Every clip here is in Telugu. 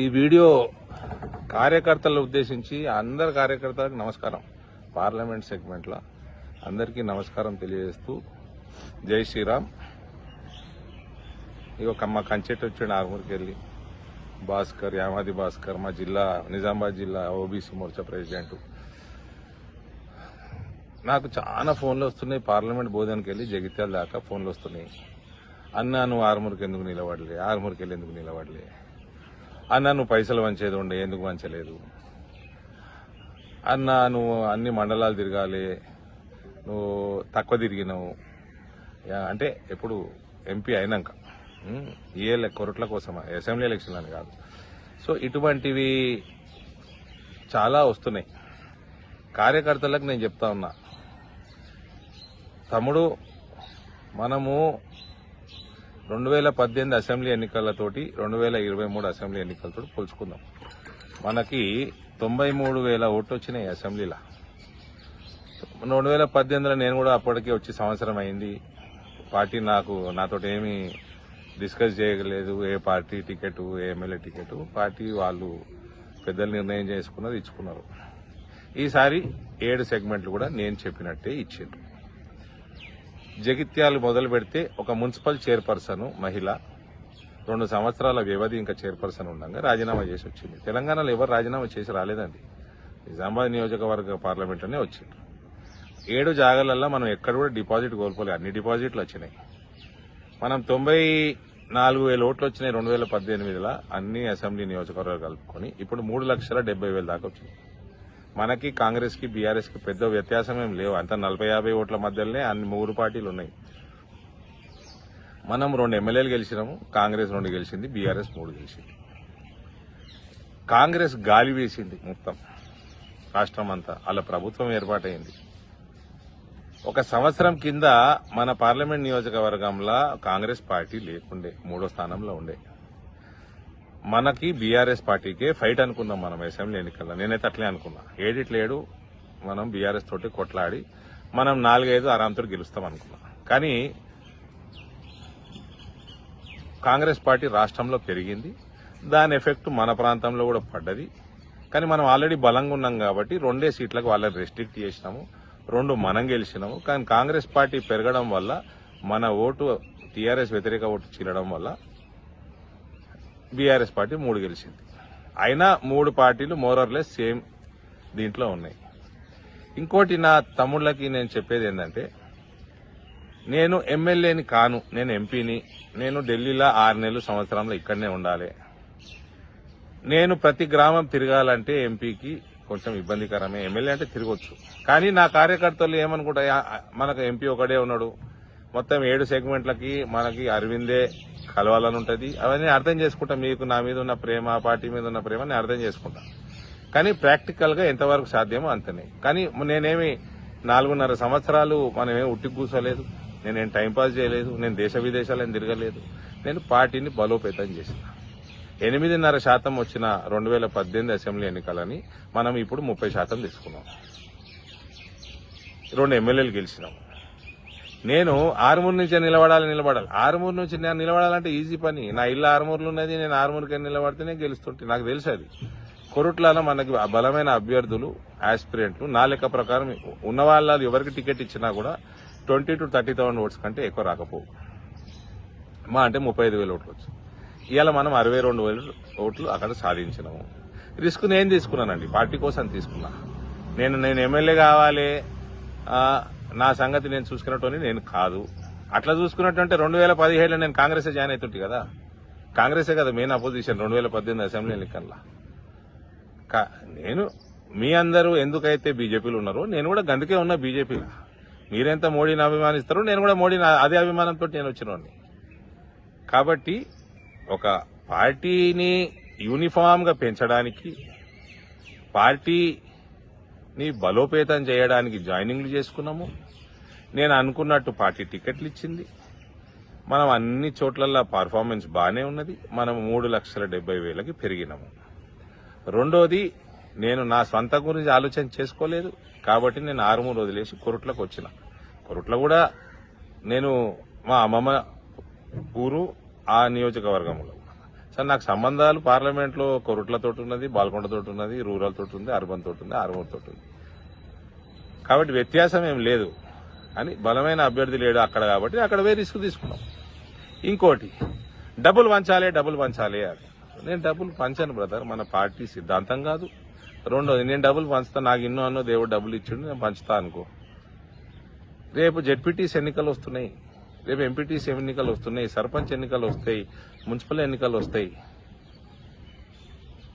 ఈ వీడియో కార్యకర్తలను ఉద్దేశించి అందరి కార్యకర్తలకు నమస్కారం. పార్లమెంట్ సెగ్మెంట్లో అందరికీ నమస్కారం తెలియజేస్తూ జై శ్రీరామ్. ఇక మా కంచెట్ వచ్చాడు ఆర్మూర్కి వెళ్ళి భాస్కర్ యామాది భాస్కర్ మా జిల్లా నిజామాబాద్ జిల్లా ఓబీసీ మోర్చా ప్రెసిడెంట్. నాకు చాలా ఫోన్లు వస్తున్నాయి. పార్లమెంట్ బోధనకి వెళ్ళి జగిత్యాల దాకా ఫోన్లు వస్తున్నాయి. అన్నా నువ్వు ఆర్మూర్కి ఎందుకు నిలబడలే? ఆర్మూర్కి వెళ్ళి ఎందుకు నిలబడలే? అన్న నువ్వు పైసలు వంచేది ఉండే ఎందుకు వంచలేదు అన్న నువ్వు అన్ని మండలాలు తిరగాలి నువ్వు తక్కువ తిరిగినావు. యా, అంటే ఎప్పుడు ఎంపీ అయినాక. ఏ కొరట్ల కోసం అసెంబ్లీ ఎలక్షన్ అని కాదు. సో ఇటువంటివి చాలా వస్తున్నాయి. కార్యకర్తలకు నేను చెప్తా ఉన్నా. తమ్ముడు మనము రెండు వేల పద్దెనిమిది అసెంబ్లీ ఎన్నికలతోటి రెండు వేల ఇరవై మూడు అసెంబ్లీ ఎన్నికలతో పోల్చుకుందాం. మనకి తొంభై మూడు వేల ఓట్లు వచ్చినాయి అసెంబ్లీలో. రెండు వేల పద్దెనిమిదిలో నేను కూడా అప్పటికే వచ్చి సంవత్సరం అయింది. పార్టీ నాకు నాతో ఏమీ డిస్కస్ చేయలేదు. ఏ పార్టీ టికెట్ ఏ ఎమ్మెల్యే టికెట్ పార్టీ వాళ్ళు పెద్దలు నిర్ణయం చేసుకున్నది ఇచ్చుకున్నారు. ఈసారి ఏడు సెగ్మెంట్లు కూడా నేను చెప్పినట్టే ఇచ్చిండ్రు. జగిత్యాలు మొదలు పెడితే ఒక మున్సిపల్ చైర్పర్సన్ మహిళ రెండు సంవత్సరాల వ్యవధి ఇంకా చైర్పర్సన్ ఉండగా రాజీనామా చేసి వచ్చింది. తెలంగాణలో ఎవరు రాజీనామా చేసి రాలేదండి. నిజామాబాద్ నియోజకవర్గ పార్లమెంట్లోనే వచ్చింది ఏడు జాగాలల్లో మనం ఎక్కడ కూడా డిపాజిట్ కోల్పోలే. అన్ని డిపాజిట్లు వచ్చినాయి. మనం తొంభై నాలుగు వేల ఓట్లు వచ్చినాయి రెండు వేల పద్దెనిమిదిలో. అన్ని అసెంబ్లీ నియోజకవర్గాలు కలుపుకొని ఇప్పుడు మూడు లక్షల డెబ్బై వేల దాకా వచ్చింది. మనకి కాంగ్రెస్కి బీఆర్ఎస్కి పెద్ద వ్యత్యాసం ఏం లేవు. అంత నలభై యాభై ఓట్ల మధ్యలోనే అన్ని మూడు పార్టీలు ఉన్నాయి. మనం రెండు ఎమ్మెల్యేలు గెలిచినాము. కాంగ్రెస్ రెండు గెలిచింది బీఆర్ఎస్ మూడు గెలిచింది. కాంగ్రెస్ గాలి వేసింది మొత్తం. రాష్ట్రం అంతా. అలా ప్రభుత్వం ఏర్పాటైంది. ఒక సంవత్సరం కింద మన పార్లమెంట్ నియోజకవర్గంలో కాంగ్రెస్ పార్టీ లేకుండే మూడో స్థానంలో ఉండే. మనకి బీఆర్ఎస్ పార్టీకే ఫైట్ అనుకున్నాం మనం అసెంబ్లీ ఎన్నికల్లో. నేనైతే అట్లే అనుకున్నా. ఏడిట్లేడు మనం బీఆర్ఎస్ తోటి కొట్లాడి మనం నాలుగైదు ఆరాంతో గెలుస్తాం అనుకున్నా. కానీ కాంగ్రెస్ పార్టీ రాష్ట్రంలో పెరిగింది దాని ఎఫెక్ట్ మన ప్రాంతంలో కూడా పడ్డది. కానీ మనం ఆల్రెడీ బలంగా ఉన్నాం కాబట్టి రెండే సీట్లకు వాళ్ళని రెస్ట్రిక్ట్ చేసినాము రెండు మనం గెలిచినాము. కానీ కాంగ్రెస్ పార్టీ పెరగడం వల్ల మన ఓటు టీఆర్ఎస్ వ్యతిరేక ఓటు చీలడం వల్ల బీఆర్ఎస్ పార్టీ మూడు గెలిచింది. అయినా మూడు పార్టీలు మోరర్లెస్ సేమ్ దీంట్లో ఉన్నాయి. ఇంకోటి నా తమ్ముళ్ళకి నేను చెప్పేది ఏంటంటే నేను ఎమ్మెల్యేని కాను నేను ఎంపీని నేను ఢిల్లీలో ఆరు నెలలు సంవత్సరంలో ఇక్కడనే ఉండాలి. నేను ప్రతి గ్రామం తిరగాలంటే ఎంపీకి కొంచెం ఇబ్బందికరమే. ఎమ్మెల్యే అంటే తిరగొచ్చు. కానీ నా కార్యకర్తలు ఏమనుకుంటా మనకు ఎంపీ ఒకడే ఉన్నాడు. మొత్తం ఏడు సెగ్మెంట్లకి మనకి అరవిందే కలవాలని ఉంటుంది అవన్నీ అర్థం చేసుకుంటా. మీకు నా మీద ఉన్న ప్రేమ పార్టీ మీద ఉన్న ప్రేమ నేను అర్థం చేసుకుంటా. కానీ ప్రాక్టికల్గా ఎంతవరకు సాధ్యమో అంతనే. కానీ నేనేమి నాలుగున్నర సంవత్సరాలు మనమేమి ఉట్టి కూర్చోలేదు. నేనేం టైంపాస్ చేయలేదు. నేను దేశ విదేశాలను తిరగలేదు. నేను పార్టీని బలోపేతం చేసిన. ఎనిమిదిన్నర శాతం వచ్చిన రెండు వేల పద్దెనిమిది అసెంబ్లీ ఎన్నికలని మనం ఇప్పుడు ముప్పై శాతం తీసుకున్నాం. రెండు ఎమ్మెల్యేలు గెలిచినాం. నేను ఆరుమూరు నుంచి నిలబడాలి నిలబడాలి. ఆరుమూరు నుంచి నేను నిలబడాలంటే ఈజీ పని. నా ఇల్లు ఆరుమూరులో ఉన్నది నేను ఆరుమూరుకి నిలబడితేనే గెలుస్తుంటే. నాకు తెలుసు అది. కొరుట్లలో మనకి బలమైన అభ్యర్థులు ఆస్పిరెంట్లు నా లెక్క ప్రకారం ఉన్న వాళ్ళు ఎవరికి టికెట్ ఇచ్చినా కూడా twenty two thirty thousand votes కంటే ఎక్కువ రాకపోవు. మా అంటే ముప్పై ఐదు వేల ఓట్లు వచ్చు. ఇవాళ మనం అరవై రెండు వేల ఓట్లు అక్కడ సాధించినాము. రిస్క్ నేను తీసుకున్నానండి. పార్టీ కోసం తీసుకున్నా. నేను నేను ఎమ్మెల్యే కావాలి. నా సంగతి నేను చూసుకున్నట్టు నేను కాదు. అట్లా చూసుకున్నట్టు అంటే రెండు వేల పదిహేడులో నేను కాంగ్రెస్ జాయిన్ అవుతుంటే కదా? కాంగ్రెసే కదా మెయిన్ అపోజిషన్ రెండు వేల పద్దెనిమిది అసెంబ్లీ ఎన్నికల్లో. కా- నేను మీ అందరూ ఎందుకైతే బీజేపీలో ఉన్నారో నేను కూడా గందుకే ఉన్నా బీజేపీలో. మీరెంత మోడీని అభిమానిస్తారో నేను కూడా మోడీని అదే అభిమానంతో నేను వచ్చినోడిని. కాబట్టి ఒక పార్టీని యూనిఫామ్గా పెంచడానికి పార్టీ నీ బలోపేతం చేయడానికి జాయినింగ్లు చేసుకున్నాము. నేను అనుకున్నట్టు పార్టీ టికెట్లు ఇచ్చింది. మనం అన్ని చోట్లల్లో పర్ఫార్మెన్స్ బాగానే ఉన్నది. మనం మూడు లక్షల డెబ్బై వేలకి పెరిగినాము. రెండోది నేను నా స్వంత గురించి ఆలోచన చేసుకోలేదు. కాబట్టి నేను ఆరుమూరు వదిలేసి కొరుట్లకు వచ్చిన. కొరుట్ల కూడా నేను మా అమ్మమ్మ ఊరు ఆ నియోజకవర్గంలో. సార్ నాకు సంబంధాలు పార్లమెంట్లో కొరుట్లతోటి ఉన్నది బాల్కొండతోటి ఉన్నది రూరల్ తోటి ఉంది అర్బన్ తోటి ఉంది ఆర్మూర్ తోటి ఉంది. కాబట్టి వ్యత్యాసం ఏం లేదు. అని బలమైన అభ్యర్థి లేడు అక్కడ కాబట్టి అక్కడ పోయి రిస్క్ తీసుకున్నాం. ఇంకోటి డబ్బులు పంచాలి డబ్బులు పంచాలి అని. నేను డబ్బులు పంచాను బ్రదర్. మన పార్టీ సిద్ధాంతం కాదు. రెండోది నేను డబ్బులు పంచుతాను నాకు ఇన్నో అన్నో దేవుడు డబ్బులు ఇచ్చిండు నేను పంచుతా అనుకో. రేపు జెడ్పీటీస్ ఎన్నికలు వస్తున్నాయి. రేపు ఎంపీటీసీ ఎన్నికలు వస్తున్నాయి సర్పంచ్ ఎన్నికలు వస్తాయి మున్సిపల్ ఎన్నికలు వస్తాయి.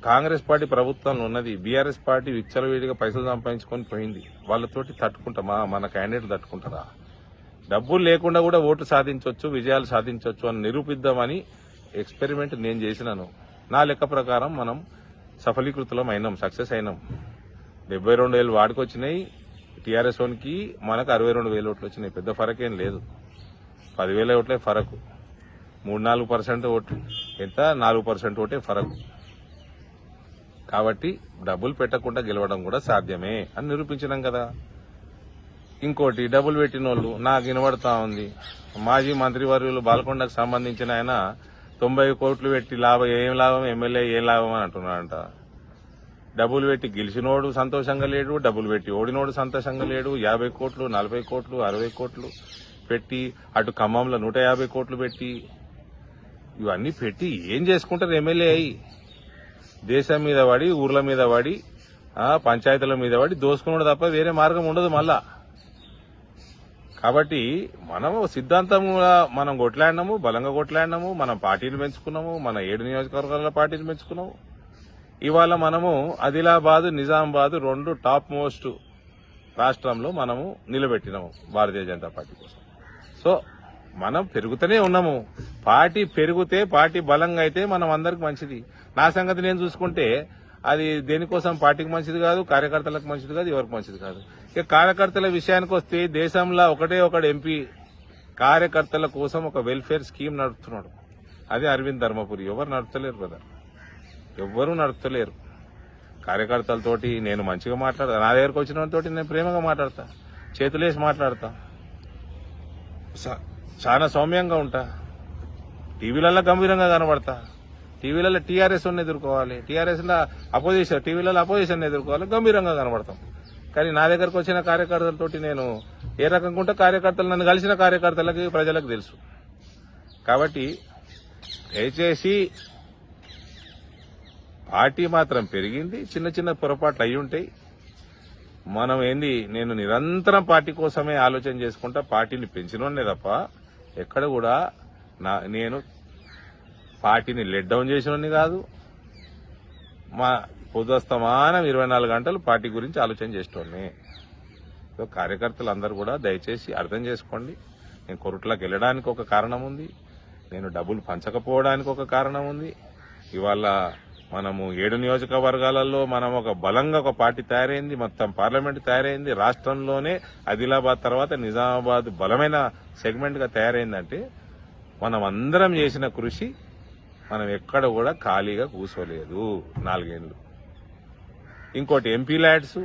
కాంగ్రెస్ పార్టీ ప్రభుత్వంలో ఉన్నది బీఆర్ఎస్ పార్టీ విచ్చలవిడిగా పైసలు సంపాదించుకొని పోయింది. వాళ్ళతోటి తట్టుకుంటామా? మన క్యాండిడేట్ తట్టుకుంటారా? డబ్బులు లేకుండా కూడా ఓటు సాధించవచ్చు విజయాలు సాధించవచ్చు అని నిరూపిద్దామని ఎక్స్పెరిమెంట్ నేను చేసినాను. నా లెక్క ప్రకారం మనం సఫలీకృతులం అయినాం సక్సెస్ అయినాం. డెబ్బై రెండు వేలు వాడుకొచ్చినాయి టీఆర్ఎస్ వన్కి మనకు అరవై రెండు వేలు ఓట్లు వచ్చినాయి. పెద్ద ఫరక్ ఏం లేదు. పదివేల ఓట్లే ఫరకు. మూడు నాలుగు పర్సెంట్ ఓట్లు ఎంత? నాలుగు పర్సెంట్ ఓటే ఫరకు. కాబట్టి డబ్బులు పెట్టకుండా గెలవడం కూడా సాధ్యమే అని నిరూపించినాం కదా. ఇంకోటి డబ్బులు పెట్టిన వాళ్ళు నాకు వినబడతా ఉంది. మాజీ మంత్రివర్యులు బాల్కొండకు సంబంధించిన ఆయన తొంభై కోట్లు పెట్టి లాభం ఏం లాభం? ఎమ్మెల్యే ఏం లాభం అని అంటున్నాడంట. డబ్బులు పెట్టి గెలిచినోడు సంతోషంగా లేడు డబ్బులు పెట్టి ఓడినోడు సంతోషంగా లేడు. యాభై కోట్లు నలభై కోట్లు అరవై కోట్లు. పెట్టి అటు ఖమ్మంలో నూట యాభై కోట్లు పెట్టి ఇవన్నీ పెట్టి ఏం చేసుకుంటారు ఎమ్మెల్యే అయి? దేశం మీద పడి ఊర్ల మీద పడి పంచాయతీల మీద పడి దోసుకున్నాడు తప్ప వేరే మార్గం ఉండదు మళ్ళా. కాబట్టి మనము సిద్ధాంతంగా మనం కొట్లాడినాము బలంగా కొట్లాడినాము మనం పార్టీలు పెంచుకున్నాము మన ఏడు నియోజకవర్గాల పార్టీలు పెంచుకున్నాము. ఇవాళ మనము ఆదిలాబాద్ నిజామాబాద్ రెండు టాప్ మోస్ట్ రాష్ట్రంలో మనము నిలబెట్టినాము భారతీయ జనతా పార్టీ కోసం. సో మనం పెరుగుతూనే ఉన్నాము. పార్టీ పెరిగితే పార్టీ బలంగా అయితే మనం అందరికి మంచిది. నా సంగతి నేను చూసుకుంటే అది దేనికోసం పార్టీకి మంచిది కాదు కార్యకర్తలకు మంచిది కాదు ఎవరికి మంచిది కాదు. ఇక కార్యకర్తల విషయానికి వస్తే దేశంలో ఒకటే ఒకడు ఎంపీ కార్యకర్తల కోసం ఒక వెల్ఫేర్ స్కీమ్ నడుపుతున్నాడు. అదే అరవింద్ ధర్మపురి. ఎవరు నడుపుతలేరు బ్రదర్ ఎవ్వరూ నడుపుతలేరు. కార్యకర్తలతోటి నేను మంచిగా మాట్లాడతా. నా దగ్గరకు వచ్చిన తోటి నేను ప్రేమగా మాట్లాడతా. చేతులేసి మాట్లాడతా. చాలా సౌమ్యంగా ఉంటా. టీవీలలో గంభీరంగా కనబడతా. టీవీలలో టీఆర్ఎస్ ఎదుర్కోవాలి. టీఆర్ఎస్లో అపోజిషన్ టీవీలలో అపోజిషన్ ఎదుర్కోవాలి. గంభీరంగా కనబడతాం. కానీ నా దగ్గరకు వచ్చిన కార్యకర్తలతోటి నేను ఏ రకంగా ఉంటే కార్యకర్తలు నన్ను కలిసిన కార్యకర్తలకి ప్రజలకు తెలుసు. కాబట్టి దయచేసి పార్టీ మాత్రం పెరిగింది. చిన్న చిన్న పొరపాట్లు అయ్యుంటాయి. ఉంటాయి మనం ఏంది నేను నిరంతరం పార్టీ కోసమే ఆలోచన చేసుకుంటా పార్టీని పెంచినోనే తప్ప ఎక్కడ కూడా నా నేను పార్టీని లెడ్ డౌన్ చేసినోని కాదు. మా పొద్దుస్తమానం ఇరవై నాలుగు గంటలు పార్టీ గురించి ఆలోచన చేసేటోని సో కార్యకర్తలు అందరూ కూడా దయచేసి అర్థం చేసుకోండి. నేను కొరుట్లోకి వెళ్ళడానికి ఒక కారణం ఉంది. నేను డబ్బులు పంచకపోవడానికి ఒక కారణం ఉంది. ఇవాళ మనము ఏడు నియోజకవర్గాలలో మనం ఒక బలంగా ఒక పార్టీ తయారైంది మొత్తం పార్లమెంట్ తయారైంది రాష్ట్రంలోనే ఆదిలాబాద్ తర్వాత నిజామాబాద్ బలమైన సెగ్మెంట్గా తయారైందంటే మనం అందరం చేసిన కృషి మనం ఎక్కడ కూడా ఖాళీగా కూర్చోలేదు నాలుగేళ్ళు ఇంకోటి ఎంపీ ల్యాడ్స్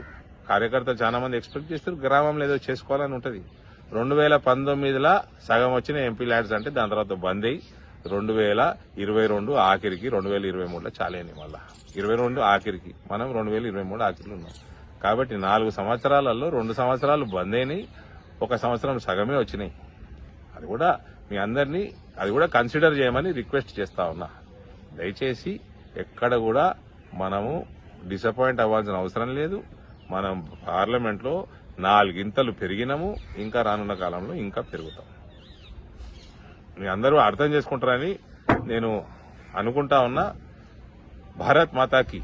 కార్యకర్తలు చాలామంది ఎక్స్పెక్ట్ చేస్తారు గ్రామంలో ఏదో చేసుకోవాలని ఉంటుంది. రెండు వేల పంతొమ్మిదిలో సగం వచ్చిన ఎంపీ ల్యాడ్స్ అంటే దాని తర్వాత బంద్ అయ్యి రెండు వేల ఇరవై రెండు ఆఖరికి రెండు వేల ఇరవై మూడులో చాలేని మళ్ళా. ఇరవై రెండు ఆఖరికి. మనం రెండు వేల ఇరవై మూడు ఆఖరిలో ఉన్నాం. కాబట్టి నాలుగు సంవత్సరాలలో రెండు సంవత్సరాలు బంద్ అయినాయి. ఒక సంవత్సరం సగమే వచ్చినాయి. అది కూడా మీ అందరినీ అది కూడా కన్సిడర్ చేయమని రిక్వెస్ట్ చేస్తా ఉన్నా. దయచేసి ఎక్కడ కూడా మనము డిసప్పాయింట్ అవ్వాల్సిన అవసరం లేదు. మనం పార్లమెంట్లో నాలుగింతలు పెరిగినాము. ఇంకా రానున్న కాలంలో ఇంకా పెరుగుతాం. మీ అందరూ అర్థం చేసుకుంటారని నేను అనుకుంటా ఉన్నా. భారత్ మాతాకి.